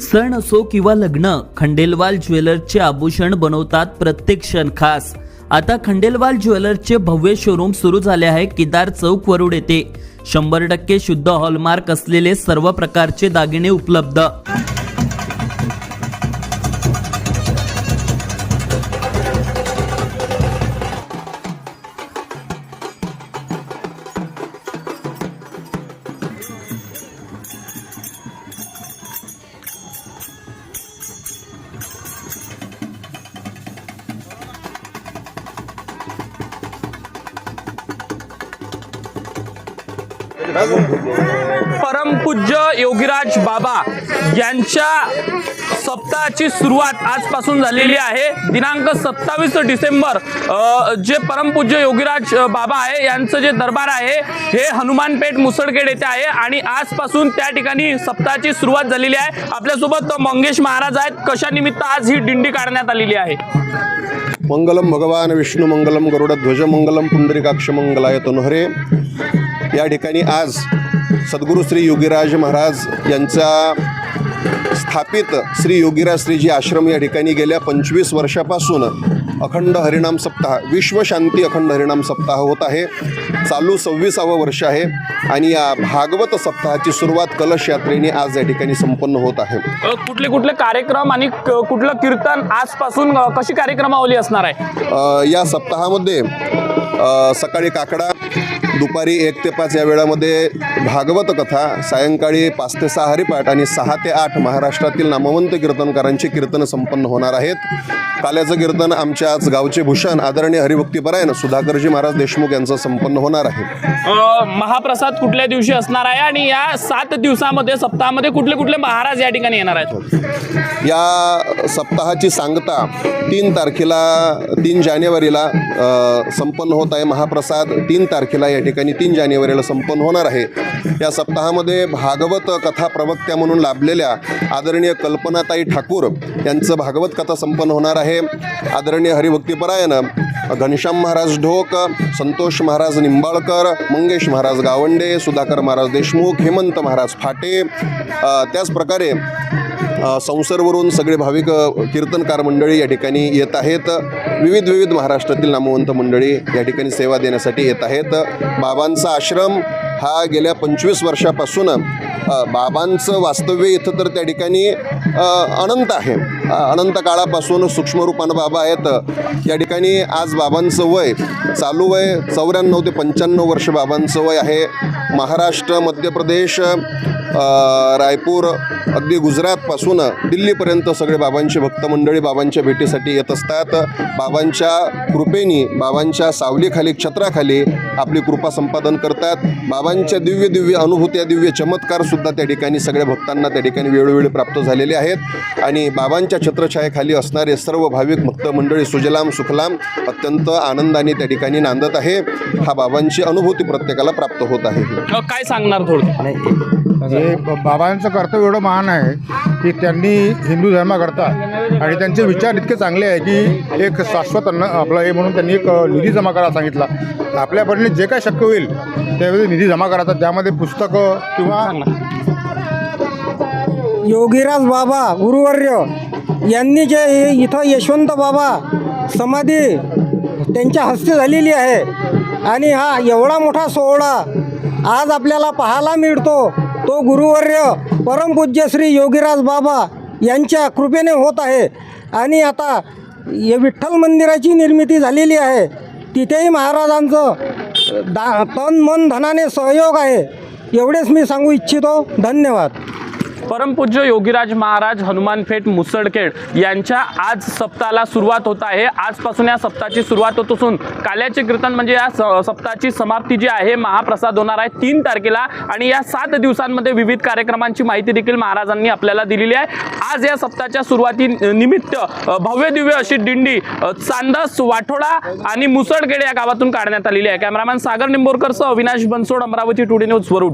सण असो किंवा लग्न खंडेलवाल ज्वेलर्सचे आभूषण बनवतात प्रत्येक क्षण खास. आता खंडेलवाल ज्वेलर्सचे भव्य शोरूम सुरू झाले आहे केदार चौक वरुड येथे. शंभर टक्के शुद्ध हॉलमार्क असलेले सर्व प्रकारचे दागिने उपलब्ध. परमपूज्य योगीराज बाबा यांच्या सप्ताहाची सुरुवात आजपासून झालेली आहे. दिनांक सत्तावीस डिसेंबर जे परमपूज्य योगीराज बाबा आहे यांचं जे दरबार आहे हे हनुमानपेठ मुसळखेड येथे आहे आणि आजपासून त्या ठिकाणी सप्ताहाची सुरुवात झालेली आहे. आपल्यासोबत मंगेश महाराज आहेत. कशानिमित्त आज ही दिंडी काढण्यात आलेली आहे? मंगलम भगवान विष्णू मंगलम गरुडध्वज मंगलम पुंडरीकाक्ष मंगलाय तनुहरे. या ठिकाणी आज सद्गुरू श्री योगीराज महाराज यांचा स्थापित श्री योगीराज श्रीजी आश्रम या ठिकाणी गेल्या पंचवीस वर्षापासून अखंड हरिनाम सप्ताह विश्वशांती अखंड हरिनाम सप्ताह होत आहे. चालू सव्वीसावं वर्ष आहे आणि या भागवत सप्ताहाची सुरुवात कलश यात्रेने आज या ठिकाणी संपन्न होत आहे. कुठले कुठले कार्यक्रम आणि कुठलं कीर्तन आजपासून कशी कार्यक्रमावली असणार आहे? या सप्ताहामध्ये सकाळी काकडा दुपारी एक ते पाच या वेळामध्ये भागवत कथा सायंकाळी पाच ते सहा हरिपाठ आणि सहा ते आठ महाराष्ट्रातील नामवंत कीर्तनकारांची कीर्तनं संपन्न होणार आहेत. काल्याचं कीर्तन आमच्या आज गावचे भूषण आदरणीय हरिभक्तीपरायण सुधाकरजी महाराज देशमुख यांचं संपन्न होणार आहे. महाप्रसाद कुठल्या दिवशी असणार आहे आणि या सात दिवसामध्ये सप्ताहामध्ये कुठले कुठले महाराज या ठिकाणी येणार आहेत? या सप्ताहाची सांगता तीन तारखेला तीन जानेवारीला संपन्न होत आहे महाप्रसाद. तीन तारखेला या ठिकाणी तीन जानेवारीला संपन्न होणार आहे. या सप्ताहामध्ये भागवत कथा प्रवक्त्या म्हणून लाभलेल्या आदरणीय कल्पनाताई ठाकूर यांचं भागवत कथा संपन्न होणार आहे. आदरणीय हरिभक्तीपरायण घनश्याम महाराज ढोक संतोष महाराज निंबाळकर मंगेश महाराज गावंडे सुधाकर महाराज देशमुख हेमंत महाराज फाटे त्याचप्रकारे संसरवरून सगळे भाविक कीर्तनकार मंडळी या ठिकाणी येत आहेत. विविध विविध महाराष्ट्रातील नामवंत मंडळी या ठिकाणी सेवा देण्यासाठी येत आहेत. बाबांचा आश्रम हा गेल्या पंचवीस वर्षापासून बाबांचं वास्तव्य इथं तर त्या ठिकाणी अनंत आहे. अनंत काळापासून सूक्ष्मरूपानं बाबा आहेत. या ठिकाणी आज बाबांचं वय चालू वय चौऱ्याण्णव ते पंच्याण्णव वर्ष बाबांचं वय आहे. महाराष्ट्र मध्य प्रदेश रायपूर अगदी गुजरातपासून दिल्लीपर्यंत सगळे बाबांचे भक्त मंडळी बाबांच्या भेटीसाठी येत असतात. बाबांच्या कृपेनी बाबांच्या सावलीखाली छत्राखाली आपली कृपा संपादन करतात. बाबांच्या दिव्य दिव्य अनुभूत्या दिव्य चमत्कारसुद्धा त्या ठिकाणी सगळ्या भक्तांना त्या ठिकाणी वेळोवेळी प्राप्त झालेले आहेत. आणि बाबांच्या छत्रछायेखाली असणारे सर्व भाविक भक्त मंडळी सुजलाम सुखलाम अत्यंत आनंदाने त्या ठिकाणी नांदत आहे. हा बाबांची अनुभूती प्रत्येकाला प्राप्त होत आहे. अ, काय सांगणार थोडं? हे ब- बाबांचं कर्तव्य एवढं महान आहे की त्यांनी हिंदू धर्माकरता आणि त्यांचे विचार इतके चांगले आहे की एक शाश्वत अन्न आपलं हे म्हणून त्यांनी एक अ, निधी जमा करायला सांगितला. आपल्या परीने जे काय शक्य होईल त्यावेळी निधी जमा करायचा. त्यामध्ये पुस्तकं किंवा योगीराज बाबा गुरुवर्य. यांनी जे इथं यशवंत बाबा समाधी त्यांच्या हस्ते झालेली आहे. आणि हा एवढा मोठा सोहळा आज आपल्याला पाहायला मिळतो. तो गुरुवर्य परमपूज्य श्री योगीराज बाबा यांच्या कृपेने होत आहे. आणि आता हे विठ्ठल मंदिराची निर्मिती झालेली आहे. तिथेही महाराजांचं दा तन मन धनाने सहयोग आहे. एवढेच मी सांगू इच्छितो. धन्यवाद. परमपूज्य योगीराज महाराज हनुमानपेठ मुसळखेड यांच्या आज सप्ताहाला सुरुवात होत आहे. आजपासून या सप्ताहाची सुरुवात होत असून काल्याचे कीर्तन म्हणजे या सप्ताहाची समाप्ती जी आहे महाप्रसाद होणार आहे तीन तारखेला आणि या सात दिवसांमध्ये विविध कार्यक्रमांची माहिती देखील महाराजांनी आपल्याला दिलेली आहे. आज या सप्ताहाच्या सुरुवाती निमित्त भव्य दिव्य अशी दिंडी चांदस वाठोडा आणि मुसळखेड या गावातून काढण्यात आलेली आहे. कॅमेरामॅन सागर निंबोरकरसह अविनाश बनसोड अमरावती टुडे न्यूज वरुड.